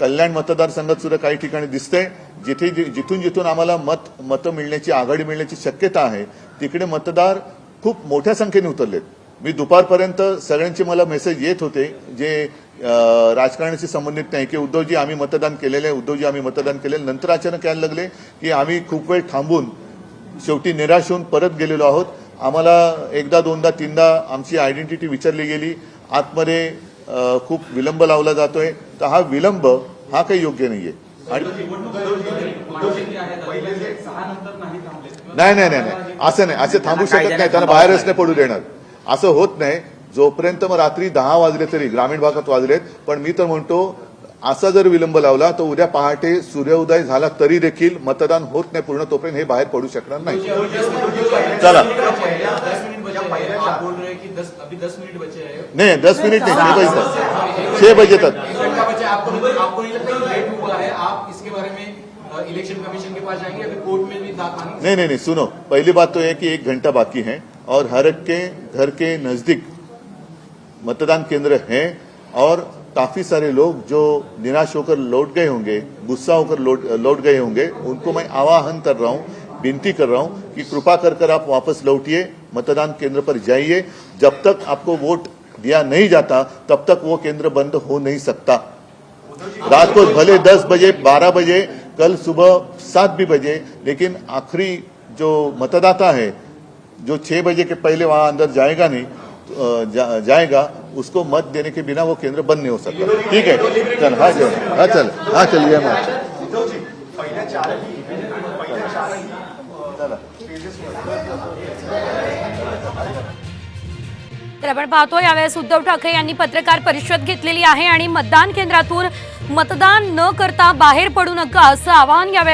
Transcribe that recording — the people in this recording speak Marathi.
कल्याण मतदारसंघात सुद्धा काही ठिकाणी दिसतंय. जिथे जि- जिथून जिथून आम्हाला मत मतं मिळण्याची आघाडी मिळण्याची शक्यता आहे तिकडे मतदार खूप मोठ्या संख्येने उतरलेत. मी दुपारपर्यंत सगळ्यांचे मला मेसेज येत होते जे राजकारणाशी संबंधित नाही की उद्धवजी आम्ही मतदान केलेलं आहे उद्धवजी आम्ही मतदान केलेलं नंतर अचानक यायला लागले की आम्ही खूप वेळ थांबून शेवटी निराश होऊन परत गेलेलो आहोत. आम्हाला एकदा दोनदा तीनदा आमची आयडेंटिटी विचारली गेली. आतमध्ये खूप विलंब लावला जातोय. तर हा विलंब हा काही योग्य नाहीये. आणि नाही नाही नाही नाही. असं नाही. असं थांबू शकत नाही त्यांना बाहेरच नाही पडू देणार. असं होत नाही. जोपर्यंत मग रात्री दहा वाजले तरी ग्रामीण भागात वाजलेत. पण मी तर म्हणतो असा जर विलंब लावला तर उद्या पहाटे सूर्योदय झाला तरी देखील मतदान होत नाही पूर्ण. तोपर्यंत हे बाहेर पडू शकणार नाही. चला. दस मिनट बचे हैं आप बोल रहे हैं कि दस अभी दस मिनट बचे हैं। नाही दस मिनिट नाही छह बजे तक। छह बजे तक। है आपको नहीं नहीं लगता लेट हुआ है? आप इसके बारे में इलेक्शन कमीशन के पास जाएँगे? या कोर्ट में भी नहीं नहीं नहीं सुनो। पहली बात तो यह कि एक घंटा बाकी है और हर एक के घर के नज़दीक मतदान केंद्र हैं और काफ़ी सारे लोग जो निराश होकर लौट गए होंगे गुस्सा होकर लौट लौट गए होंगे उनको मैं आवाहन कर रहा हूँ विनती कर रहा हूँ कि कृपा कर कर आप वापस लौटिए मतदान केंद्र पर जाइए। जब तक आपको वोट दिया नहीं जाता तब तक वो केंद्र बंद हो नहीं सकता। रात को भले 10 बजे 12 बजे कल सुबह सात भी बजे लेकिन आखिरी जो मतदाता है जो छह बजे के पहले वहाँ अंदर जाएगा नहीं जा, जाएगा उसको मत देने के बिना वो केंद्र बंद नहीं हो सकता। ठीक है? चल हाँ चल। हाँ चल। हाँ चलिए पहिल्या चारही पहिल्या चारही तर आपण पाहतो यावेळेस उद्धव ठाकरे यांनी पत्रकार परिषद घेतलेली आहे आणि मतदान केंद्रातून मतदान न करता बाहेर पडू नका असं आवाहन यावेळेस